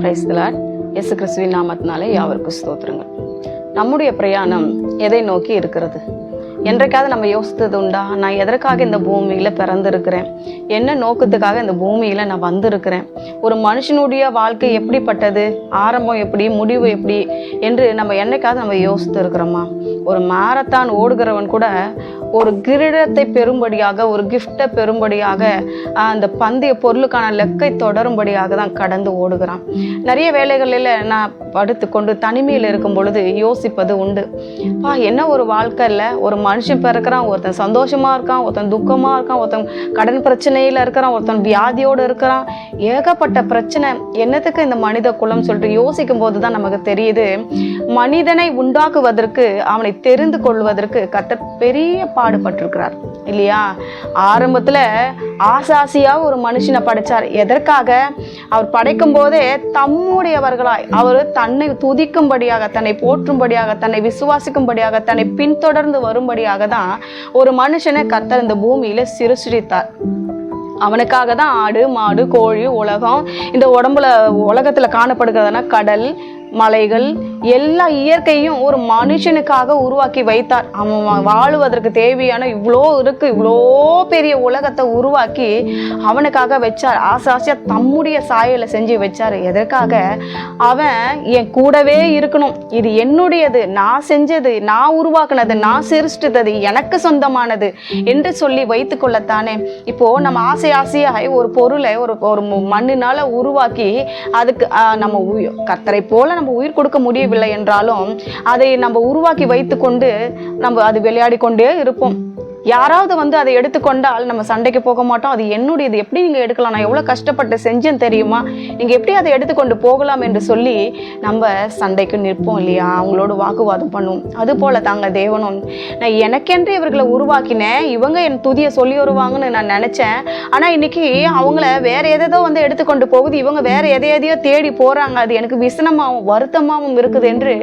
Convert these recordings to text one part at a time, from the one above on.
Praise the Lord இயேசு கிறிஸ்துவின் நாமத்தினாலே யாவருக்கும் ஸ்தோத்திரங்கள். நம்முடைய பிரயாணம் எதை நோக்கி இருக்கிறது? என்றைக்காவது நம்ம யோசித்தது உண்டா? நான் எதற்காக இந்த பூமியில் பிறந்திருக்கிறேன்? என்ன நோக்கத்துக்காக இந்த பூமியில் நான் வந்திருக்கிறேன்? ஒரு மனுஷனுடைய வாழ்க்கை எப்படிப்பட்டது? ஆரம்பம் எப்படி? முடிவு எப்படி? என்று நம்ம என்னைக்காவது நம்ம யோசித்து இருக்கிறோமா ஒரு மாரத்தான் ஓடுகிறவன் கூட ஒரு கிரீடத்தை பெறும்படியாக ஒரு கிஃப்டை பெறும்படியாக அந்த பந்தய பொருளுக்கான லெக்கை தொடரும்படியாக தான் கடந்து ஓடுகிறான். நிறைய வேலைகளில் நான் படுத்து கொண்டு தனிமையில் இருக்கும் பொழுது யோசிப்பது உண்டு. பா என்ன ஒரு வாழ்க்கை இல்லை? ஒரு மனுஷன் பிறக்கிறான் ஒருத்தன் சந்தோஷமாக இருக்கான் ஒருத்தன் துக்கமாக இருக்கான் ஒருத்தன் கடன் பிரச்சனையில் இருக்கிறான் ஒருத்தன் வியாதியோடு இருக்கிறான். ஏகப்பட்ட பிரச்சனை. என்னத்துக்கு இந்த மனித குலம் சொல்லிட்டு யோசிக்கும் போது தான் நமக்கு தெரியுது. மனிதனை உண்டாக்குவதற்கு அவனை தெரிந்து கொள்வதற்கு கர்த்தர் பெரிய பாடுபட்டிருக்கிறார். இல்லையா? ஆரம்பத்துல ஆசாசியாக ஒரு மனுஷனை படைச்சார். எதற்காக? அவர் படைக்கும் போதே தம்முடையவர்களாய் அவர் தன்னை துதிக்கும்படியாக தன்னை போற்றும்படியாக தன்னை விசுவாசிக்கும்படியாக தன்னை பின்தொடர்ந்து வரும்படியாக தான் ஒரு மனுஷனை கத்தர் இந்த பூமியில சிருஷ்டித்தார். அவனுக்காக தான் ஆடு மாடு கோழி உலகம். இந்த உடம்புல உலகத்தில் காணப்படுகிறதுனா கடல் மலைகள் எல்லா இயற்கையும் ஒரு மனுஷனுக்காக உருவாக்கி வைத்தார். அவன் வாழுவதற்கு தேவையான இவ்வளோ இருக்கு இவ்வளோ பெரிய உலகத்தை உருவாக்கி அவனுக்காக வச்சார். ஆசை ஆசையாக தம்முடைய சாயலை செஞ்சு வச்சார். எதற்காக? அவன் என் கூடவே இருக்கணும். இது என்னுடையது. நான் செஞ்சது நான் உருவாக்குனது நான் சிருஷ்டித்தது எனக்கு சொந்தமானது என்று சொல்லி வைத்துக் கொள்ளத்தானே. இப்போ நம்ம ஆசை ஆசையாக ஒரு பொருளை ஒரு ஒரு மண்ணினால உருவாக்கி அதுக்கு நம்ம உயி- கர்த்தரை போல நம்ம உயிர் கொடுக்க முடியவில்லை என்றாலும் அதை நம்ம உருவாக்கி வைத்துக்கொண்டு நம்ம அது விளையாடி கொண்டே இருப்போம். யாராவது வந்து அதை எடுத்துக்கொண்டால் நம்ம சண்டைக்கு போக மாட்டோம். அது என்னுடையது. எப்படி நீங்கள் எடுக்கலாம்? நான் எவ்வளோ கஷ்டப்பட்டு செஞ்சேன் தெரியுமா? நீங்கள் எப்படி அதை எடுத்துக்கொண்டு போகலாம் என்று சொல்லி நம்ம சண்டைக்கு நிற்போம் இல்லையா? அவங்களோட வாக்குவாதம் பண்ணுவோம். அது போல தாங்க தேவனும் நான் எனக்கென்று இவர்களை உருவாக்கினேன். இவங்க என் துதியை சொல்லி வருவாங்கன்னு நான் நினச்சேன். ஆனால் இன்னைக்கு அவங்கள வேற எதோ வந்து எடுத்துக்கொண்டு போகுது. இவங்க வேற எதை எதையோ தேடி போகிறாங்க அது எனக்கு விசனமாகவும் வருத்தமாகவும் இருக்குது என்று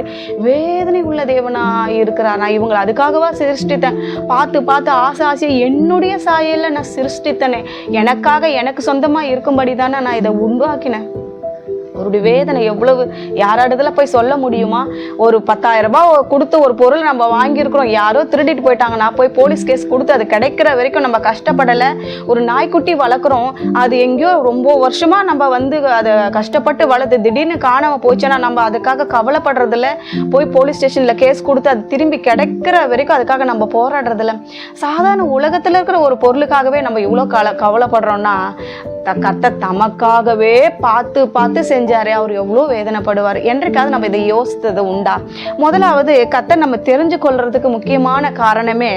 வேதனை உள்ள தேவனா இருக்கிறார் நான் இவங்களை அதுக்காகவா சிருஷ்டித்தேன். பார்த்து பார்த்து ஆசை ஆசையா என்னுடைய சாயல்ல நான் சிருஷ்டித்தனே. எனக்காக எனக்கு சொந்தமா இருக்கும்படி தானே நான் இதை உருவாக்கினேன். அவருடைய வேதனை எவ்வளவு யாராடுதுல போய் சொல்ல முடியுமா? ஒரு பத்தாயிரம் ரூபாய் கொடுத்து ஒரு பொருள் நம்ம வாங்கியிருக்கிறோம். யாரோ திருடிட்டு போயிட்டாங்க. நான் போய் போலீஸ் கேஸ் கொடுத்து அது கிடைக்கிற வரைக்கும் நம்ம கஷ்டப்படலை. ஒரு நாய்க்குட்டி வளர்க்குறோம். அது எங்கேயோ ரொம்ப வருஷமா நம்ம வந்து அதை கஷ்டப்பட்டு வளர்த்து திடீர்னு காணாம போச்சுன்னா நம்ம அதுக்காக கவலைப்படுறதில்ல. போய் போலீஸ் ஸ்டேஷனில் கேஸ் கொடுத்து அது திரும்பி கிடைக்கிற வரைக்கும் அதுக்காக நம்ம போராடுறதில்ல. சாதாரண உலகத்தில் இருக்கிற ஒரு பொருளுக்காகவே நம்ம இவ்வளோ கல கவலைப்படுறோம்னா த- தமக்காகவே பார்த்து பார்த்து செஞ்சு செஞ்சாரு அவர் எவ்வளோ வேதனைப்படுவார்? என்றைக்காவது நம்ம இதை யோசித்தது உண்டா? முதலாவது கத்தை நம்ம தெரிஞ்சு கொள்றதுக்கு முக்கியமான காரணமே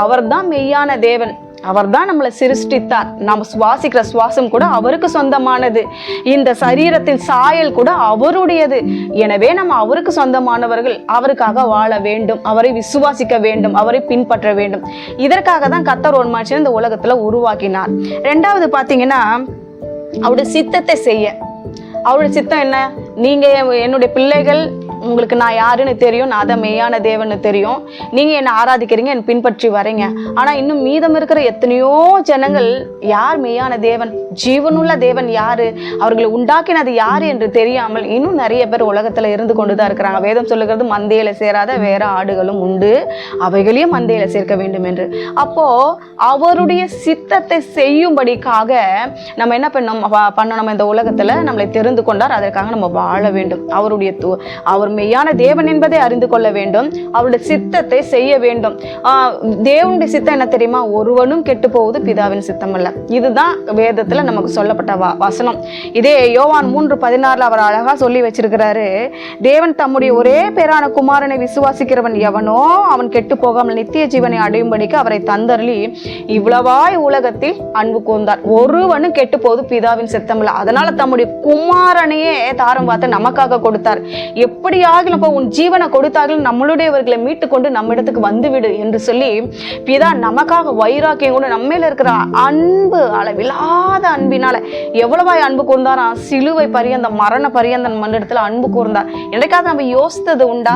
அவர் தான் மெய்யான தேவன். அவர் தான் நம்மளை சிருஷ்டித்தார். நாம் சுவாசிக்கிற சுவாசம் கூட அவருக்கு சொந்தமானது. இந்த சரீரத்தின் சாயல் கூட அவருடையது. எனவே நம்ம அவருக்கு சொந்தமானவர்கள் அவருக்காக வாழ வேண்டும் அவரை விசுவாசிக்க வேண்டும் அவரை பின்பற்ற வேண்டும். இதற்காக தான் கத்தர் ஒரு மனுஷன் இந்த உலகத்தில் உருவாக்கினார். ரெண்டாவது பார்த்தீங்கன்னா அவருடைய சித்தத்தை செய்ய. அவருடைய சித்தம் என்ன? நீங்க என்னுடைய பிள்ளைகள் உங்களுக்கு நான் யாருன்னு தெரியும் நான் தான் மெய்யான தேவன்னு தெரியும். நீங்கள் என்னை ஆராதிக்கிறீங்க என்னை பின்பற்றி வரீங்க. ஆனால் இன்னும் மீதம் இருக்கிற எத்தனையோ ஜனங்கள் யார் மெய்யான தேவன்? ஜீவனுள்ள தேவன் யாரு? அவர்களை உண்டாக்கினது யார் என்று தெரியாமல் இன்னும் நிறைய பேர் உலகத்தில் இருந்து கொண்டு தான் இருக்கிறாங்க. வேதம் சொல்லுகிறது மந்தையில் சேராத வேற ஆடுகளும் உண்டு. அவைகளையும் மந்தையில் சேர்க்க வேண்டும் என்று. அப்போது அவருடைய சித்தத்தை செய்யும்படிக்காக நம்ம என்ன பண்ணோம் ப- பண்ணணும் இந்த உலகத்தில்? நம்மளை தெரிந்து கொண்டார் அதற்காக நம்ம வாழ வேண்டும். அவருடைய அவர் அவர் மெய்யான தேவன் என்பதை அறிந்து கொள்ள வேண்டும். அவருடைய சித்தத்தை செய்ய வேண்டும். தேவனுடைய சித்தம் என்ன தெரியுமா? ஒருவனும் கெட்டு போவது பிதாவின் சித்தம் அல்ல இதுதான் வேதத்துல நமக்கு சொல்லப்பட்ட வா வசனம். இதே யோவான் மூன்று பதினாறுல அவர் அழகா சொல்லி வச்சிருக்கிறாரு. தேவன் தம்முடைய ஒரே பேரான குமாரனை விசுவாசிக்கிறவன் எவனோ அவன் கெட்டு போகாமல் நித்திய ஜீவனை அடையும்படிக்கு அவரை தந்தருளி இவ்வளவாய் உலகத்தில் அன்பு கூர்ந்தார். ஒருவனும் கெட்டு போது பிதாவின் சித்தமில்ல. அதனால தம்முடைய குமாரனையே தாரம் பார்த்து நமக்காக கொடுத்தார். எப்படி எப்படியாகிலும் இப்போ உன் ஜீவனை கொடுத்தாலும் நம்மளுடையவர்களை மீட்டு கொண்டு நம்மிடத்துக்கு வந்துவிடு என்று சொல்லி பிதா நமக்காக வைராக்கியம் கூட நம்ம இருக்கிற அன்பு அளவில்லாத அன்பினால எவ்வளவாய் அன்பு கூர்ந்தாரா சிலுவை பரியந்த மரண பரியந்தன் மண்ணிடத்துல அன்பு கூர்ந்தார். என்னைக்காவது நம்ம யோசித்தது உண்டா?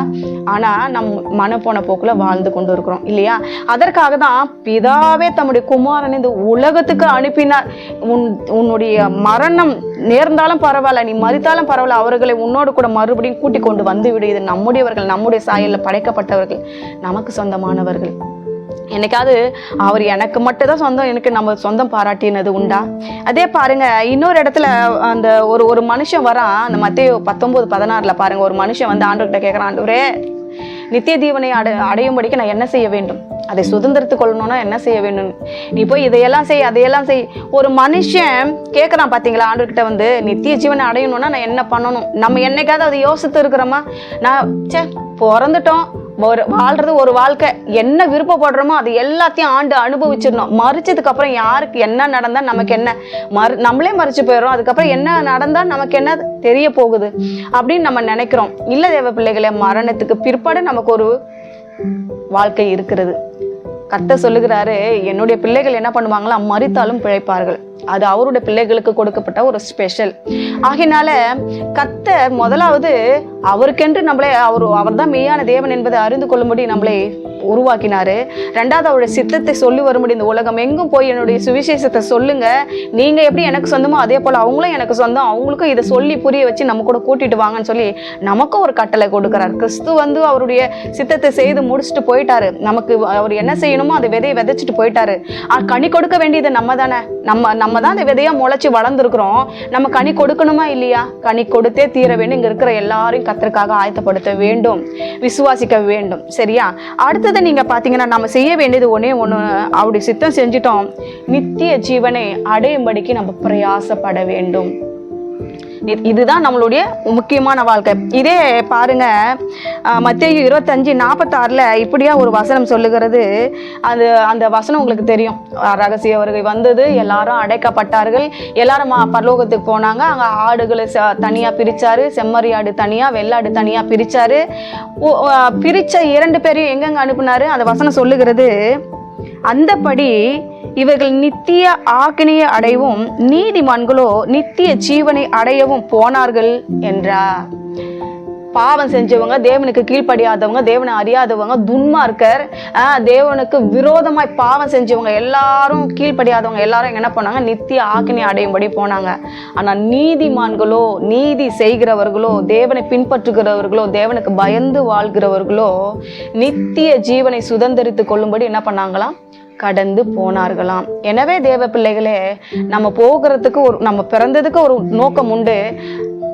ஆனா நம் மன போன போக்குல வாழ்ந்து கொண்டு இருக்கிறோம் இல்லையா? அதற்காக தான் பிதாவே தம்முடைய குமாரன் இந்த உலகத்துக்கு அனுப்பினார். உன் உன்னுடைய மரணம் நேர்ந்தாலும் பரவாயில்ல நீ மறித்தாலும் பரவாயில்ல அவர்களை உன்னோடு கூட மறுபடியும் கூட்டி கொண்டு வந்து வந்து இது நம்முடையவர்கள் நம்முடைய சாயலில் படைக்கப்பட்டவர்கள் நமக்கு சொந்தமானவர்கள். என்னைக்காவது அவர் எனக்கு மட்டும் தான் சொந்தம் எனக்கு நம்ம சொந்தம் பாராட்டினது உண்டா? அதே பாருங்க இன்னொரு இடத்துல அந்த ஒரு ஒரு மனுஷன் வரான் அந்த மத்திய பத்தொன்பது பதினாறுல பாருங்க ஒரு மனுஷன் வந்து ஆண்டவர்கிட்ட கேட்குறான் ஆண்டவரே நித்திய தீவனை அடை அடையும்படிக்கு நான் என்ன செய்ய வேண்டும்? அதை சுதந்திரத்து கொள்ளணும்னா என்ன செய்ய வேணும் நீ போய் இதையெல்லாம் செய் அதையெல்லாம் செய். ஒரு மனுஷன் கேட்குறான் பார்த்தீங்களா ஆண்டுகிட்ட வந்து நித்திய ஜீவனை அடையணும்னா நான் என்ன பண்ணணும்? நம்ம என்னைக்காவது அதை யோசித்து இருக்கிறோமா? நான் சே பிறந்துட்டோம். ஒரு வாழ்றது ஒரு வாழ்க்கை. என்ன விருப்பப்படுறோமோ அது எல்லாத்தையும் ஆண்டு அனுபவிச்சிடணும். மறிச்சதுக்கு அப்புறம் யாருக்கு என்ன நடந்தா நமக்கு என்ன? மறு நம்மளே மறிச்சு போயிடும் அதுக்கப்புறம் என்ன நடந்தா நமக்கு என்ன தெரிய போகுது? அப்படின்னு நம்ம நினைக்கிறோம். இல்ல தேவ பிள்ளைகளே மரணத்துக்கு பிற்பாடு நமக்கு ஒரு வாழ்க்கை இருக்கிறது. கத்த சொல்லுகிறாரு என்னுடைய பிள்ளைகள் என்ன பண்ணுவாங்களோ மறித்தாலும் பிழைப்பார்கள். அது அவருடைய பிள்ளைகளுக்கு கொடுக்கப்பட்ட ஒரு ஸ்பெஷல் ஆகினால கத்த முதலாவது அவருக்கென்று நம்மளே அவர் அவர்தான் மெய்யான தேவன் என்பதை அறிந்து கொள்ளும்படி நம்மளை உருவாக்கினாரு. ரெண்டாவது அவருடைய சித்தத்தை சொல்லி வரும்படி இந்த உலகம். எங்கும் போய் என்னுடைய சுவிசேஷத்தை சொல்லுங்க. நீங்க எப்படி எனக்கு சொந்தமோ அதே போல அவங்களும் எனக்கு சொந்தம். அவங்களுக்கும் இதை சொல்லி புரிய வச்சு நம்ம கூட கூட்டிட்டு வாங்கன்னு சொல்லி நமக்கும் ஒரு கட்டளை கொடுக்கிறார். கிறிஸ்து வந்து அவருடைய சித்தத்தை செய்து முடிச்சுட்டு போயிட்டாரு. நமக்கு அவர் என்ன செய்யணுமோ அதை விதையை விதைச்சிட்டு போயிட்டாரு. கனி கொடுக்க வேண்டியது நம்ம தானே. நம்ம நம்ம தான் அந்த விதையாக முளைச்சி வளர்ந்துருக்குறோம். நம்ம கனி கொடுக்கணுமா இல்லையா? கனி கொடுத்தே தீர வேண்டும். இங்கே இருக்கிற எல்லாரையும் கத்திற்காக ஆயத்தப்படுத்த வேண்டும். விசுவாசிக்க வேண்டும். சரியா? அடுத்தது நீங்கள் பார்த்தீங்கன்னா நம்ம செய்ய வேண்டியது ஒன்றே ஒன்று அப்படி சித்தம் செஞ்சிட்டோம். நித்திய ஜீவனை அடையும்படிக்கு நம்ம பிரயாசப்பட வேண்டும். இதுதான் நம்மளுடைய முக்கியமான வாழ்க்கை. இதே பாருங்க மத்திய இருபத்தஞ்சு நாற்பத்தாறில் இப்படியா ஒரு வசனம் சொல்லுகிறது. அது அந்த வசனம் உங்களுக்கு தெரியும். ரகசிய வருகை வந்தது எல்லாரும் அடைக்கப்பட்டார்கள். எல்லாரும் மா- பரலோகத்துக்கு போனாங்க. அங்கே ஆடுகளை ச- தனியா பிரிச்சாரு. செம்மறி ஆடு தனியா வெள்ளாடு தனியா பிரிச்சாரு. ஓ- பிரிச்ச இரண்டு பேரையும் எங்கெங்க அனுப்புனாரு? அந்த வசனம் சொல்லுகிறது அந்தபடி இவர்கள் நித்திய ஆக்கினையை அடையவும் நீதிமான்களோ நித்திய ஜீவனை அடையவும் போனார்கள் என்றார் பாவம் செஞ்சவங்க தேவனுக்கு கீழ்ப்படியாதவங்க தேவனை அறியாதவங்க துன்மார்க்கர் தேவனுக்கு விரோதமாய் பாவம் செஞ்சவங்க எல்லாரும் கீழ்ப்படியாதவங்க எல்லாரும் என்ன பண்ணாங்க? நித்திய ஆக்கினி அடையும்படி போனாங்க. ஆனால் நீதிமான்களோ நீதி செய்கிறவர்களோ தேவனை பின்பற்றுகிறவர்களோ தேவனுக்கு பயந்து வாழ்கிறவர்களோ நித்திய ஜீவனை சுதந்திரித்து கொள்ளும்படி என்ன பண்ணாங்களாம்? கடந்து போனார்களாம். எனவே தேவ பிள்ளைகளே நம்ம போகிறதுக்கு ஒரு நம்ம பிறந்ததுக்கு ஒரு நோக்கம் உண்டு.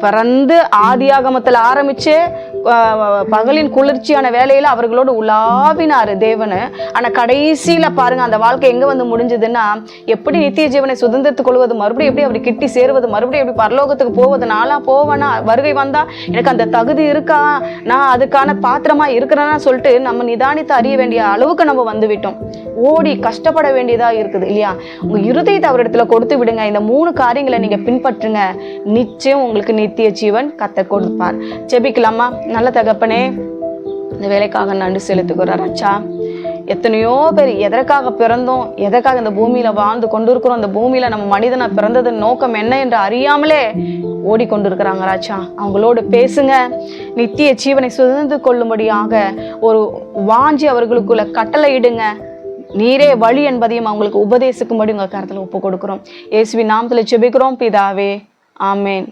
பிறந்து ஆதியாகமத்தில் ஆரம்பிச்சு பகலின் குளிர்ச்சியான வேலையில் அவர்களோடு உலாவினார் தேவனு. ஆனால் கடைசியில் பாருங்க அந்த வாழ்க்கை எங்கே வந்து முடிஞ்சதுன்னா எப்படி நித்திய ஜீவனை சுதந்திரத்துக் கொள்வது மறுபடியும் எப்படி அப்படி கிட்டி சேருவது மறுபடியும் எப்படி பரலோகத்துக்கு போவது நான்லாம் போவேனா வருகை வந்தா எனக்கு அந்த தகுதி இருக்கா நான் அதுக்கான பாத்திரமா இருக்கிறேன்னா சொல்லிட்டு நம்ம நிதானித்து அறிய வேண்டிய அளவுக்கு நம்ம வந்து விட்டோம் ஓடி கஷ்டப்பட வேண்டியதா இருக்குது இல்லையா? உங்க இருதயத்தை அவரிடத்துல கொடுத்து விடுங்க. இந்த மூணு காரியங்களை நீங்க பின்பற்றுங்க. நிச்சயம் உங்களுக்கு நித்திய ஜீவன் கத்த கொடுப்பார். செபிக்கலாமா நல்ல தகப்பனே இந்த வேலைக்காக நன்றி செலுத்துகிறார் அச்சா. எத்தனையோ பேர் எதற்காக பிறந்தோம் எதற்காக இந்த பூமியில வாழ்ந்து கொண்டிருக்கிறோம் இந்த பூமியில நம்ம மனிதனை பிறந்ததன் நோக்கம் என்ன என்று அறியாமலே ஓடிக்கொண்டிருக்கிறாங்க ராஜா. அவங்களோடு பேசுங்க. நித்திய ஜீவனை சுதந்து கொள்ளும்படியாக ஒரு வாஞ்சி அவர்களுக்குள்ள கட்டளையிடுங்க நீரே வழி என்பதையும் அவங்களுக்கு உபதேசிக்கும்படி உங்கள் கருத்தில் ஒப்பு கொடுக்குறோம். இயேசுவின் நாமத்தில் ஜெபிக்கிறோம். பிதாவே ஆமேன்.